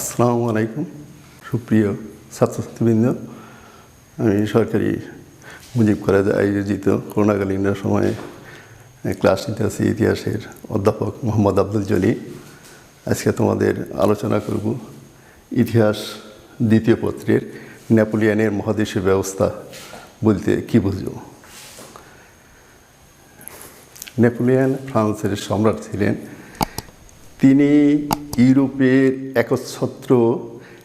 আসসালামু আলাইকুম। সুপ্রিয় ছাত্রছাত্রীবৃন্দ, আমি সরকারি মুজিব কলেজ আয়োজিত করোনাকালীন সময়ে ক্লাস নিতে আছি ইতিহাসের অধ্যাপক মোহাম্মদ আব্দুল জলি আজকে তোমাদের আলোচনা করব ইতিহাস দ্বিতীয় পত্রের নেপোলিয়ানের মহাদেশীয় ব্যবস্থা বলতে কী বুঝব? নেপোলিয়ান ফ্রান্সের সম্রাট ছিলেন তিনি ইউরোপের একচ্ছত্র,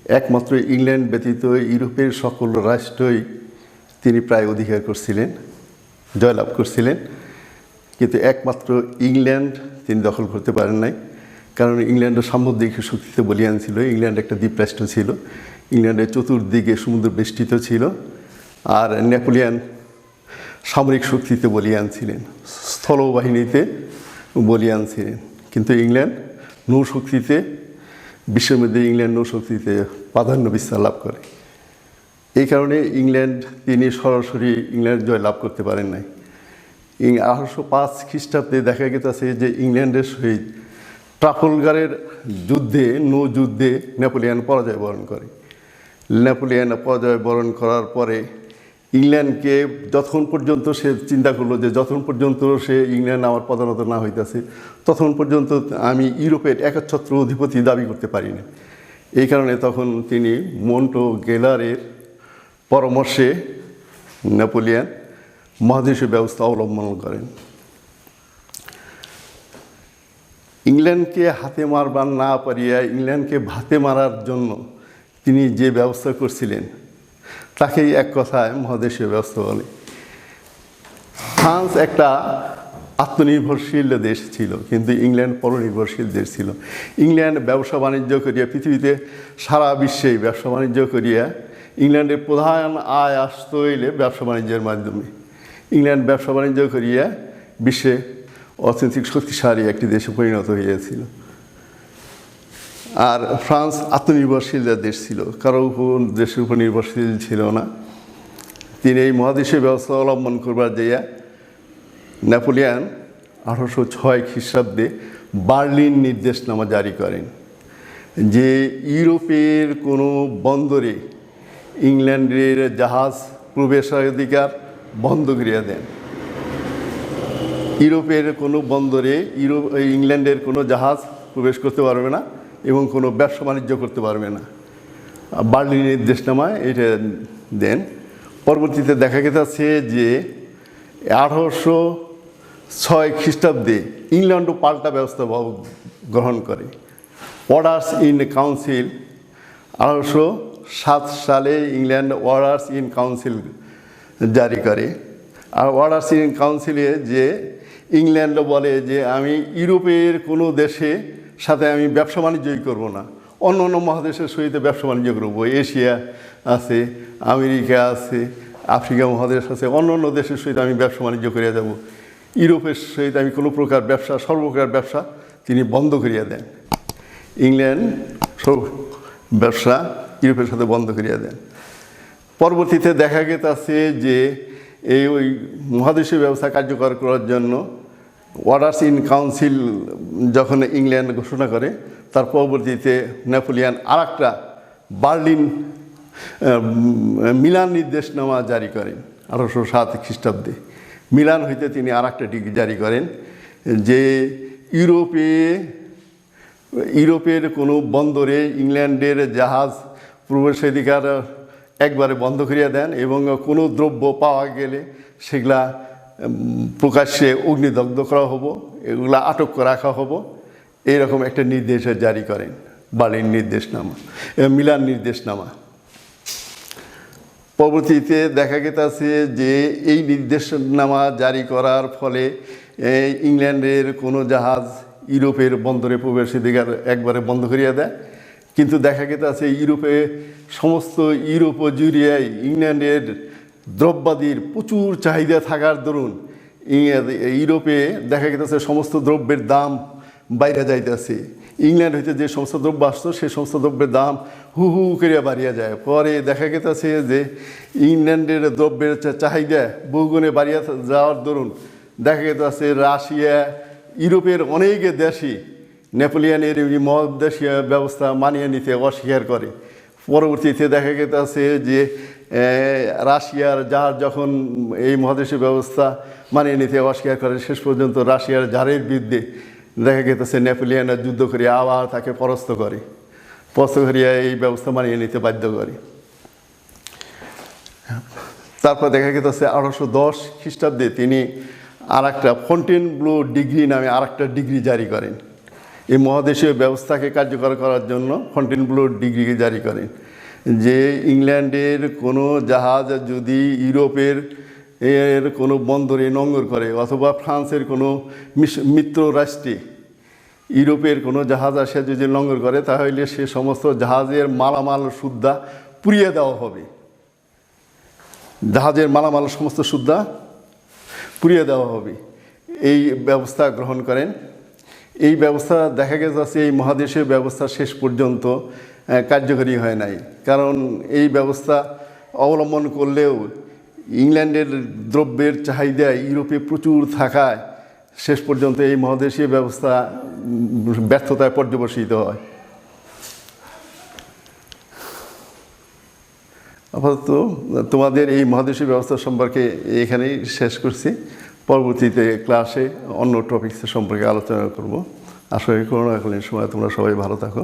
একমাত্র ইংল্যান্ড ব্যতীত ইউরোপের সকল রাষ্ট্রই তিনি প্রায় অধিকার করছিলেন, জয়লাভ করছিলেন। কিন্তু একমাত্র ইংল্যান্ড তিনি দখল করতে পারেন নাই। কারণ ইংল্যান্ডের সামুদ্রিক শক্তিতে বলিয়ান ছিল, ইংল্যান্ড একটা দ্বীপরাষ্ট্র ছিল। ইংল্যান্ডের চতুর্দিকে সমুদ্র বেষ্টিত ছিল আর নেপোলিয়ান সামরিক শক্তিতে বলিয়ান ছিলেন, স্থলবাহিনীতে বলিয়ান ছিলেন। কিন্তু ইংল্যান্ড নৌশক্তিতে, বিশ্বের মধ্যে ইংল্যান্ড নৌশক্তিতে প্রাধান্য বিস্তার লাভ করে। এই কারণে ইংল্যান্ড, তিনি সরাসরি ইংল্যান্ড জয় লাভ করতে পারেন নাই। আঠারোশো পাঁচ খ্রিস্টাব্দে দেখা গেছে যে ইংল্যান্ডের সহিত ট্রাফলগারের যুদ্ধে নৌ যুদ্ধে নেপোলিয়ান পরাজয় বরণ করে। নেপোলিয়ান পরাজয় বরণ করার পরে ইংল্যান্ডকে যতক্ষণ পর্যন্ত সে চিন্তা করল যে যতক্ষণ পর্যন্ত সে ইংল্যান্ড আমার প্রধানত না হইতেছে, ততক্ষণ পর্যন্ত আমি ইউরোপের একচ্ছত্র অধিপতি দাবি করতে পারি না এই কারণে তখন তিনি মন্টো গেলারের পরামর্শে নেপোলিয়ান মহাদেশীয় ব্যবস্থা অবলম্বন করেন। ইংল্যান্ডকে হাতে মারবার না পারিয়া, ইংল্যান্ডকে ভাতে মারার জন্য তিনি যে ব্যবস্থা করছিলেন তাকেই এক কথায় মহাদেশীয় ব্যবস্থা বলে। ফ্রান্স একটা আত্মনির্ভরশীল দেশ ছিল, কিন্তু ইংল্যান্ড পরনির্ভরশীল দেশ ছিল। ইংল্যান্ড ব্যবসা বাণিজ্য করিয়া পৃথিবীতে সারা বিশ্বেই ব্যবসা বাণিজ্য করিয়া ইংল্যান্ডের প্রধান আয় আসত এলে ব্যবসা বাণিজ্যের মাধ্যমে। ইংল্যান্ড ব্যবসা বাণিজ্য করিয়া বিশ্বে অর্থনৈতিক শক্তিশালী একটি দেশে পরিণত হইয়াছিল। আর ফ্রান্স আত্মনির্ভরশীল দেশ ছিল, কারও উপর, দেশের উপর নির্ভরশীল ছিল না। তিনি এই মহাদেশীয় ব্যবস্থা অবলম্বন করবার যাইয়া নেপোলিয়ান আঠারোশো ছয় খ্রিস্টাব্দে বার্লিন নির্দেশনামা জারি করেন, যে ইউরোপের কোনো বন্দরে ইংল্যান্ডের জাহাজ প্রবেশাধিকার বন্ধ করিয়া দেন। ইউরোপের কোনো বন্দরে ইউরোপ ইংল্যান্ডের কোনো জাহাজ প্রবেশ করতে পারবে না। এবং কোনো ব্যবসা বাণিজ্য করতে পারবে না। বার্লিন নির্দেশনামায় এটা দেন। পরবর্তীতে দেখা গেছে যে আঠারোশো ছয় খ্রিস্টাব্দে ইংল্যান্ডও পাল্টা ব্যবস্থা গ্রহণ করে। অর্ডার্স ইন কাউন্সিল আঠারোশো সাত সালে ইংল্যান্ড অর্ডার্স ইন কাউন্সিল জারি করে। আর অর্ডার্স ইন কাউন্সিলে যে ইংল্যান্ড বলে যে আমি ইউরোপের কোনো দেশে সাথে আমি ব্যবসা বাণিজ্যই করব না। অন্য অন্য মহাদেশের সহিত ব্যবসা বাণিজ্য করব। এশিয়া আছে, আমেরিকা আছে, আফ্রিকা মহাদেশ আছে, অন্য অন্য দেশের সহিত আমি ব্যবসা বাণিজ্য করিয়া যাব ইউরোপের সহিত আমি কোনো প্রকার ব্যবসা, সর্বপ্রকার ব্যবসা তিনি বন্ধ করিয়া দেন। ইংল্যান্ড সব ব্যবসা ইউরোপের সাথে বন্ধ করিয়া দেন। পরবর্তীতে দেখা গেছে যে এই ওই মহাদেশীয় ব্যবস্থা কার্যকর করার জন্য অর্ডার্স ইন কাউন্সিল যখন ইংল্যান্ড ঘোষণা করে, তার পরবর্তীতে নেপোলিয়ান আর একটা বার্লিন মিলান নির্দেশনামা জারি করেন আঠারোশো সাত খ্রিস্টাব্দে। মিলান হইতে তিনি আর একটা ডিগ্রি জারি করেন, যে ইউরোপে, ইউরোপের কোনো বন্দরে ইংল্যান্ডের জাহাজ প্রবেশাধিকার একবারে বন্ধ করিয়া দেন এবং কোনো দ্রব্য পাওয়া গেলে সেগুলা প্রকাশ্যে অগ্নিদগ্ধ করা হব, এগুলা আটক রাখা হব। এইরকম একটা নির্দেশ জারি করেন, বালির নির্দেশনামা মিলান নির্দেশনামা। পরবর্তীতে দেখা গেছে যে এই নির্দেশনামা জারি করার ফলে ইংল্যান্ডের কোনো জাহাজ ইউরোপের বন্দরে প্রবেশাধিকার একবারে বন্ধ করিয়া দেয়। কিন্তু দেখা গেছে ইউরোপে সমস্ত ইউরোপ জুড়িয়ায় ইংল্যান্ডের দ্রব্যাদির প্রচুর চাহিদা থাকার দরুন ইউরোপে দেখা গেছে সমস্ত দ্রব্যের দাম বাইরে যাইতেছে। ইংল্যান্ড হইতে যে সমস্ত দ্রব্য আসতো, সেই সমস্ত দ্রব্যের দাম হু হু করিয়া বাড়িয়া যায়। পরে দেখা গেছে যে ইংল্যান্ডের দ্রব্যের চাহিদা বহুগুণে বাড়িয়া যাওয়ার দরুন দেখা গেছে রাশিয়া, ইউরোপের অনেক দেশই নেপোলিয়ানের মহাদেশীয় ব্যবস্থা মানিয়ে নিতে অস্বীকার করে। পরবর্তীতে দেখা গেছে যে রাশিয়ার যার যখন এই মহাদেশীয় ব্যবস্থা মানিয়ে নিতে অস্বীকার করে, শেষ পর্যন্ত রাশিয়ার জারের বিরুদ্ধে দেখা গেছে নেপোলিয়ানের যুদ্ধ করে আবার তাকে পরাস্ত করে। পরাস্ত করিয়া এই ব্যবস্থা মানিয়ে নিতে বাধ্য করে। তারপর দেখা গেছে আঠারোশো দশ খ্রিস্টাব্দে তিনি আর একটা ফন্টেন ব্লু ডিগ্রি নামে আর একটা ডিগ্রি জারি করেন। এই মহাদেশীয় ব্যবস্থাকে কার্যকর করার জন্য ফন্টেন ব্লু ডিগ্রিকে জারি করেন। যে ইংল্যান্ডের কোনো জাহাজ যদি ইউরোপের এর কোনো বন্দরে নোঙ্গর করে অথবা ফ্রান্সের কোনো মিত্র রাষ্ট্রে ইউরোপের কোনো জাহাজ আসে যদি লঙ্ঘন করে, তাহলে সে সমস্ত জাহাজের মালামাল সুদ্ধা পুড়িয়ে দেওয়া হবে। জাহাজের মালামাল সমস্ত সুদ্ধা পুড়িয়ে দেওয়া হবে। এই ব্যবস্থা গ্রহণ করেন। এই ব্যবস্থা দেখা গেছে এই মহাদেশীয় ব্যবস্থা শেষ পর্যন্ত কার্যকরী হয় নাই। কারণ এই ব্যবস্থা অবলম্বন করলেও ইংল্যান্ডের দ্রব্যের চাহিদা ইউরোপে প্রচুর থাকায় শেষ পর্যন্ত এই মহাদেশীয় ব্যবস্থা ব্যর্থতায় পর্যবসিত হয়। আপাতত তোমাদের এই মহাদেশীয় ব্যবস্থা সম্পর্কে এখানেই শেষ করছি। পরবর্তীতে ক্লাসে অন্য টপিক্স সম্পর্কে আলোচনা করব। করি করোনাকালীন সময় তোমরা সবাই ভালো থাকো।